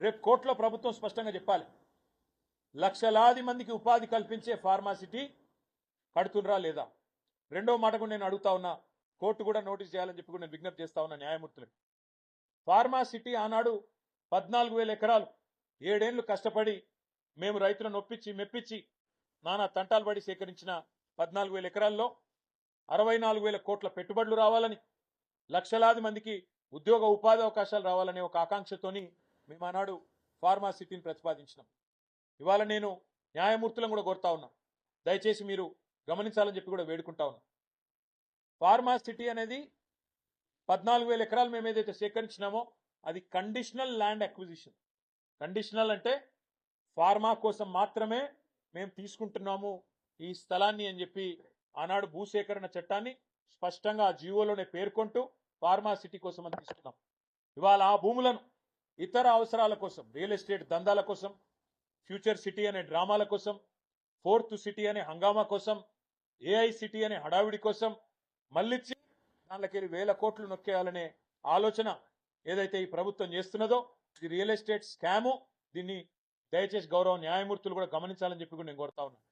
రేపు కోర్టులో ప్రభుత్వం స్పష్టంగా చెప్పాలి. లక్షలాది మందికి ఉపాధి కల్పించే ఫార్మాసిటీ కడుతుండ్రా లేదా? రెండో మాట కూడా నేను అడుగుతా ఉన్నా కోర్టు కూడా నోటీస్ చేయాలని చెప్పి కూడా నేను విజ్ఞప్తి చేస్తా ఉన్నా న్యాయమూర్తులకు. ఫార్మాసిటీ ఆనాడు పద్నాలుగు వేల ఎకరాలు. ఏడేళ్ళు కష్టపడి మేము రైతులను ఒప్పించి మెప్పించి నానా తంటాలు పడి సేకరించిన పద్నాలుగు వేల ఎకరాల్లో అరవై నాలుగు వేల కోట్ల పెట్టుబడులు రావాలని లక్షలాది మందికి ఉద్యోగ ఉపాధి అవకాశాలు రావాలనే ఒక ఆకాంక్షతోని మేము ఆనాడు ఫార్మాసిటీని ప్రతిపాదించినాం. ఇవాళ నేను న్యాయమూర్తులను కూడా కోరుతా ఉన్నా. దయచేసి మీరు గమనించాలని చెప్పి కూడా వేడుకుంటా ఉన్నా. ఫార్మా సిటీ అనేది పద్నాలుగు వేల ఎకరాలు మేము ఏదైతే సేకరించినామో అది కండిషనల్ ల్యాండ్ అక్విజిషన్. కండిషనల్ అంటే ఫార్మా కోసం మాత్రమే మేము తీసుకుంటున్నాము ఈ స్థలాన్ని అని చెప్పి ఆనాడు భూసేకరణ చట్టాన్ని స్పష్టంగా ఆ జీవోలోనే పేర్కొంటూ ఫార్మా సిటీ కోసం అని తీసుకున్నాం. ఇవాళ ఆ భూములను ఇతర అవసరాల కోసం రియల్ ఎస్టేట్ దందాల కోసం ఫ్యూచర్ సిటీ అనే డ్రామాల కోసం ఫోర్త్ సిటీ అనే హంగామా కోసం ఏఐ సిటీ అనే హడావిడి కోసం మళ్ళిచ్చి దానిలోకి వేల కోట్లు నొక్కేయాలనే ఆలోచన ఏదైతే ఈ ప్రభుత్వం చేస్తున్నదో ఇది రియల్ ఎస్టేట్ స్కాము. దీన్ని దయచేసి గౌరవ న్యాయమూర్తులు కూడా గమనించాలని చెప్పి కూడా నేను కోరుతా ఉన్నాను.